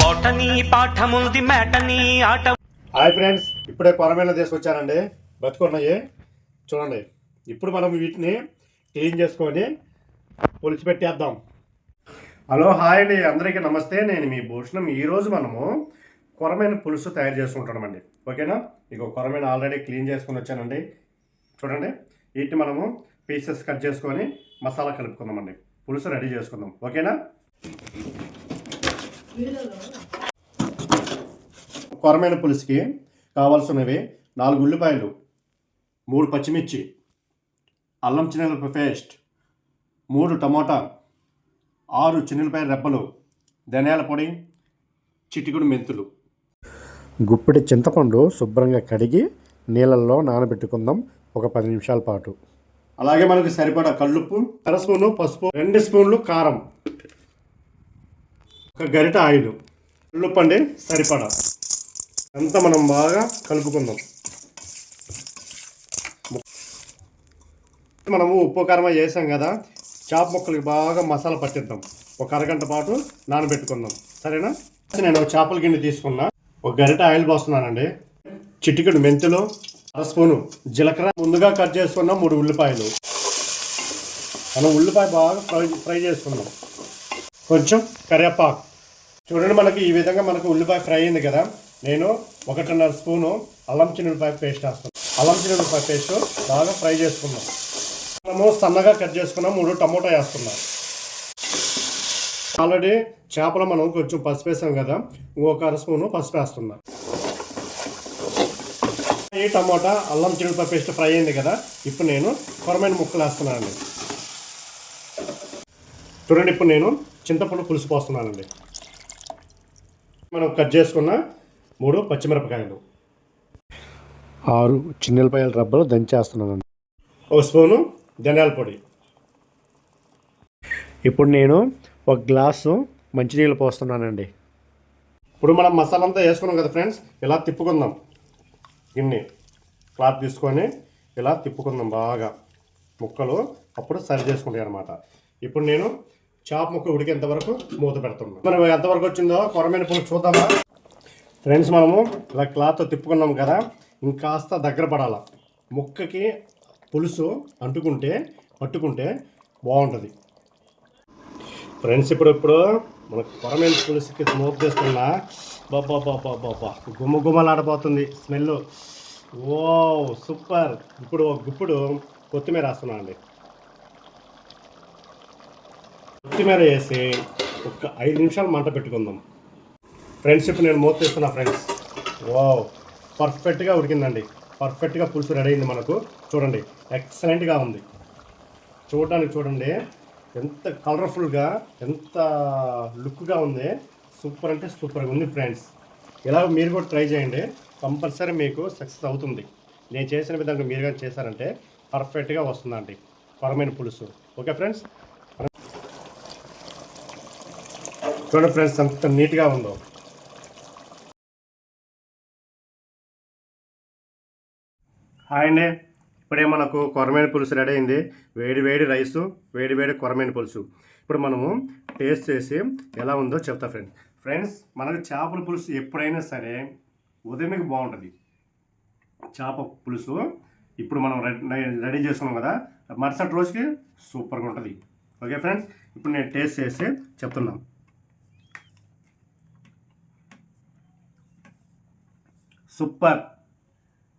Botany పాఠముంది matinee ఆట hi friends ఇప్పుడే కొరమేళ తీసుకొచ్చానండి. బతుకున్నాయి? చూడండి ఇప్పుడు మనం వీటిని క్లీన్ చేసుకొని పులిచి పెట్టేద్దాం హలో హాయ్ అండి. అందరికీ నమస్తే. నేను మీ భూషణం. ఈరోజు మనము కొరమైన పులుసు తయారు చేసుకుంటున్నామండి. ఓకేనా? ఇక కొరమైన ఆల్రెడీ క్లీన్ చేసుకొని వచ్చానండి. చూడండి. వీటిని మనము పీసెస్ కట్ చేసుకొని మసాలా కలుపుకుందామండి. పులుసు రెడీ చేసుకుందాం. ఓకేనా? కొరమైన పులుసుకి కావాల్సినవి నాలుగు ఉల్లిపాయలు మూడు పచ్చిమిర్చి అల్లం చిన్నెలపై పేస్ట్ మూడు టమోటా ఆరు చిన్నెలపాయ రెబ్బలు ధనియాల పొడి చిటికుడు మెంతులు. గుప్పిడి చింతపండు శుభ్రంగా కడిగి నీళ్ళల్లో నానబెట్టుకుందాం. ఒక పది నిమిషాల పాటు. అలాగే మనకు సరిపడా కల్లుప్పు అర స్పూను పసుపు రెండు స్పూన్లు కారం ఒక గరిట ఆయిల్. కల్లుప్పు అండి సరిపడా. అంతా మనం బాగా కలుపుకుందాం. మనము ఉప్పు కారం చేసాం కదా చాప ముక్కలకి బాగా మసాలా పట్టిద్దాం. ఒక అరగంట పాటు నానబెట్టుకుందాం. సరేనా? నేను ఒక చేపల గిన్నె తీసుకున్నా. ఒక గరిట ఆయిల్ పోస్తున్నానండి. చిటికెడు మెంతులు అర స్పూను. జీలకర్ర ముందుగా కట్ చేసుకున్న మూడు ఉల్లిపాయలు. మనం ఉల్లిపాయ బాగా ఫ్రై ఫ్రై చేసుకున్నాం. కొంచెం కరివేపాకు. చూడండి మనకి ఈ విధంగా మనకు ఉల్లిపాయ ఫ్రై అయింది కదా. నేను ఒకటిన్నర స్పూను అల్లం చిన్నులపాయ పేస్ట్ వేస్తాను అల్లం చిన్నులపాయ పేస్ట్ బాగా ఫ్రై చేసుకున్నాం. మనము సన్నగా కట్ చేసుకున్నాం మూడు టమోటా వేస్తున్నాం. ఆల్రెడీ చేపలు మనం కొంచెం పసుపు వేసాం కదా. ఇంకొక అర స్పూను పసుపు వేస్తున్నాం. ఈ టమోటా అల్లం చిన్నులపాయ పేస్ట్ ఫ్రై అయింది కదా ఇప్పుడు నేను కొరమైన ముక్కలు వేస్తున్నానండి. చూడండి ఇప్పుడు నేను చింతపండు పులుసు పోస్తున్నానండి. మనం కట్ చేసుకున్న మూడు పచ్చిమిరపకాయలు. ఆరు చిన్నెలపాయల రబ్బలు దంచేస్తున్నానండి. ఒక స్పూను ధనియాల పొడి. ఇప్పుడు నేను ఒక గ్లాసు మంచినీళ్ళు పోస్తున్నానండి. ఇప్పుడు మనం మసాలా అంతా వేసుకున్నాం కదా ఫ్రెండ్స్ ఇలా తిప్పుకుందాం. గిన్నె క్లాత్ తీసుకొని ఇలా తిప్పుకుందాం బాగా. ముక్కలు అప్పుడు సరి చేసుకుంటాయి అనమాట ఇప్పుడు నేను చాప ముక్క ఉడికేంత వరకు మూత పెడుతున్నాను మనం ఎంతవరకు వచ్చిందో కొరమైన పులుసు చూద్దామా? ఫ్రెండ్స్ మనము ఇలా క్లాత్ తిప్పుకున్నాం కదా ఇంకాస్త దగ్గర పడాల. ముక్కకి పులుసు అంటుకుంటే పట్టుకుంటే బాగుంటుంది. ఫ్రెండ్స్ ఇప్పుడు ఇప్పుడు మన కొరమైన పులుసుకి మూత చేస్తున్నా. బాబా బాబా బాబా గుమ్మ గుమ్మలాడబోతుంది. స్మెల్. ఓ సూపర్. ఇప్పుడు ఒక కొత్తిమీర వేస్తున్నాను అండి. కొత్తిమీర వేసి ఒక ఐదు నిమిషాలు మంట పెట్టుకుందాం. ఫ్రెండ్స్ ఇప్పుడు నేను మూత తీస్తున్నా ఫ్రెండ్స్ వావ్ పర్ఫెక్ట్గా ఉడికిందండి. పర్ఫెక్ట్గా పులుసు రెడీ అయింది మనకు. చూడండి ఎక్సలెంట్గా ఉంది. చూడడానికి చూడండి ఎంత కలర్ఫుల్గా ఎంత లుక్గా ఉంది. సూపర్ అంటే సూపర్గా ఉంది ఫ్రెండ్స్. ఇలా మీరు కూడా ట్రై చేయండి. కంపల్సరీ మీకు సక్సెస్ అవుతుంది. నేను చేసిన విధంగా మీరు కానీ చేశారంటే పర్ఫెక్ట్గా వస్తుందండి. పరమైన పులుసు. Okay friends? చూడండి ఫ్రెండ్స్ అంత నీట్గా ఉందో. హాయ్ అండి. ఇప్పుడే మనకు కొరమైన పులుసు రెడీ అయింది. వేడి వేడి రైసు వేడి వేడి కొరమైన పులుసు. ఇప్పుడు మనము టేస్ట్ చేసి ఎలా ఉందో చెప్తా ఫ్రెండ్స్. ఫ్రెండ్స్ మనకు చేపల పులుసు ఎప్పుడైనా సరే ఉదయమే బాగుంటుంది. చేప పులుసు ఇప్పుడు మనం రెడీ రెడీ చేసుకున్నాం కదా మరుసటి రోజుకి సూపర్గా ఉంటుంది. ఓకే ఫ్రెండ్స్ ఇప్పుడు నేను టేస్ట్ చేసి చెప్తున్నాను సూపర్.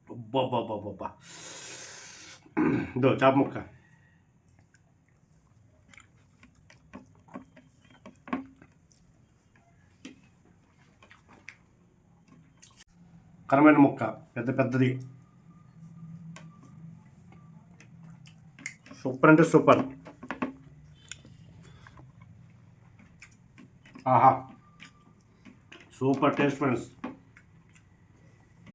అబ్బబ్బబ్బబ్బా ఇదో చేప ముక్క. కరమైన ముక్క పెద్ద పెద్దది. సూపర్ అంటే సూపర్. ఆహా. Super taste friends.